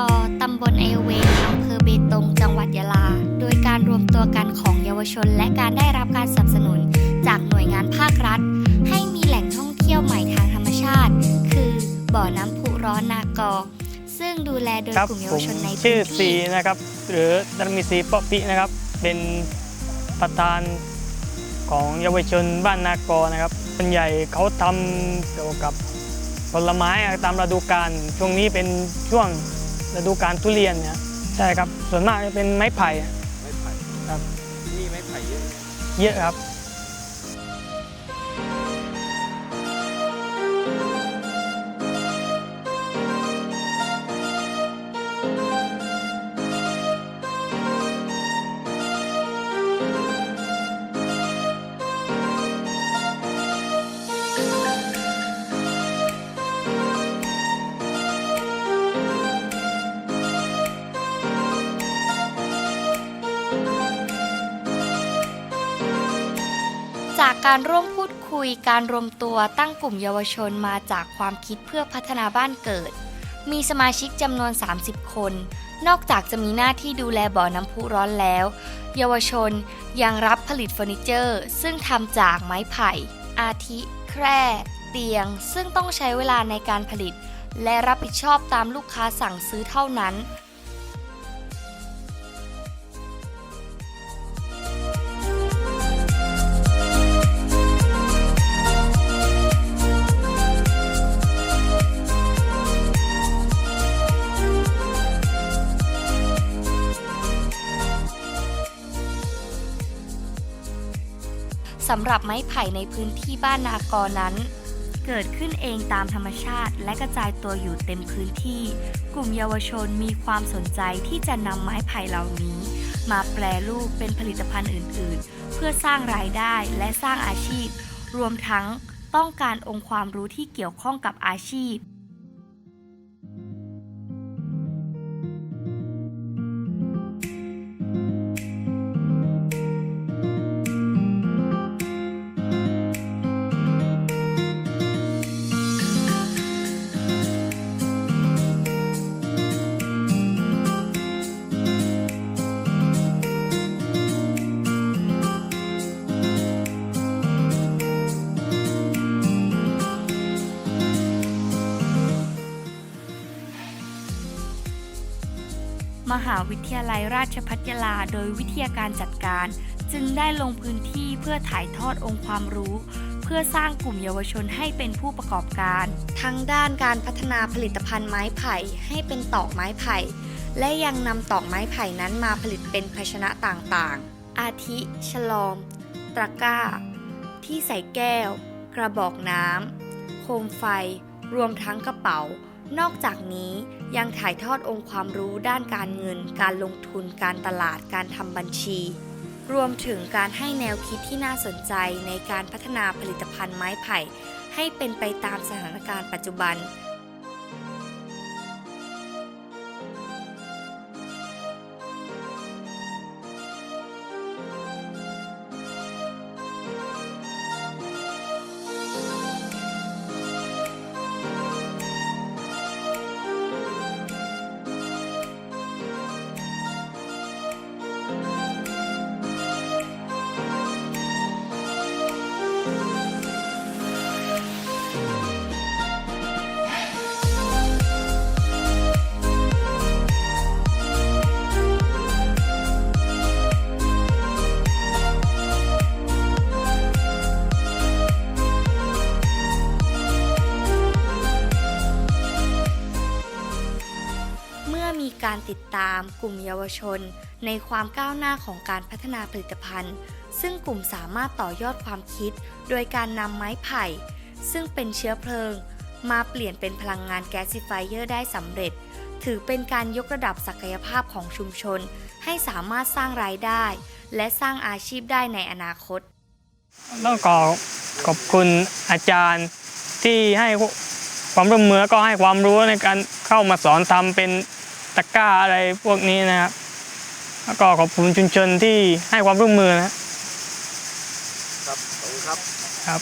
บ้านนากอตำบลไอเวงอำเภอเบตง จังหวัดยะลา โดยการรวมตัวกันของเยาวชน และการได้รับการสนับสนุน จากหน่วยงานภาครัฐ ให้มีแหล่งท่องเที่ยวใหม่ทางธรรมชาติ คือบ่อน้ำพุร้อนนากอ ซึ่งดูแลโดยครับกลุ่มเยาผวมชนในชื่พื้อนซีที่ นะครับ หรือดารมีซีเปาะปินะครับ เป็นประธานของเยาวชนบ้านนากอนะครับส่วนใหญ่เขาทำเกี่ยวกับผลไม้อะตามฤดูกาลช่วงนี้เป็นช่วง ฤดูกาลทุเรียนเนี่ยใช่ครับส่วนมากจะเป็นไม้ไผ่อะไม้ไผ่ครับนี่ไม้ไผ่เยอะไหมเยอะครับ จากการร่วมพูดคุยการรวมตัวตั้งกลุ่มเยาวชนมาจากความคิดเพื่อพัฒนาบ้านเกิด มีสมาชิกจำนวน 30 คน นอกจากจะมีหน้าที่ดูแลบ่อน้ำพุร้อนแล้ว เยาวชนยังรับผลิตเฟอร์นิเจอร์ ซึ่งทำจากไม้ไผ่ อาทิ แคร่ เตียง ซึ่งต้องใช้เวลาในการผลิต และรับผิดชอบตามลูกค้าสั่งซื้อเท่านั้น สำหรับไม้ไผ่ในพื้นที่บ้านนากอนั้น เกิดขึ้นเองตามธรรมชาติ และกระจายตัวอยู่เต็มพื้นที่ กลุ่มเยาวชนมีความสนใจที่จะนำไม้ไผ่เหล่านี้ มาแปรรูปเป็นผลิตภัณฑ์อื่น ๆ เพื่อสร้างรายได้และสร้างอาชีพ รวมทั้งต้องการองค์ความรู้ที่เกี่ยวข้องกับอาชีพ มหาวิทยาลัยราชภัฏยาลาโดยวิทยาการจัดการ จึงได้ลงพื้นที่เพื่อถ่ายทอดองค์ความรู้ เพื่อสร้างกลุ่มเยาวชนให้เป็นผู้ประกอบการ ทั้งด้านการพัฒนาผลิตภัณฑ์ไม้ไผ่ให้เป็นตอกไม้ไผ่ และยังนำตอกไม้ไผ่นั้นมาผลิตเป็นภาชนะต่างๆ อาทิ ฉลอม ตะกร้า ที่ใส่แก้ว กระบอกน้ำโคมไฟ รวมทั้งกระเป๋า นอกจากนี้ยังถ่ายทอดองค์ความรู้ด้านการเงิน การลงทุน การตลาด การทำบัญชี รวมถึงการให้แนวคิดที่น่าสนใจในการพัฒนาผลิตภัณฑ์ไม้ไผ่ ให้เป็นไปตามสถานการณ์ปัจจุบัน การติดตามกลุ่มเยาวชน ในความก้าวหน้าของการพัฒนาผลิตภัณฑ์ ซึ่งกลุ่มสามารถต่อยอดความคิด โดยการนำไม้ไผ่ ซึ่งเป็นเชื้อเพลิง มาเปลี่ยนเป็นพลังงานแก๊สซิไฟเออร์ได้สำเร็จ ถือเป็นการยกระดับศักยภาพของชุมชน ให้สามารถสร้างรายได้ และสร้างอาชีพได้ในอนาคต ต้องขอขอบคุณอาจารย์ที่ให้ความร่วมมือก็ให้ความรู้ในการเข้ามาสอนทำเป็น ตะกร้าอะไรพวกนี้นะครับแล้วก็ขอบคุณชุมชนที่ให้ความร่วมมือนะครับครับขอบคุณครับครับ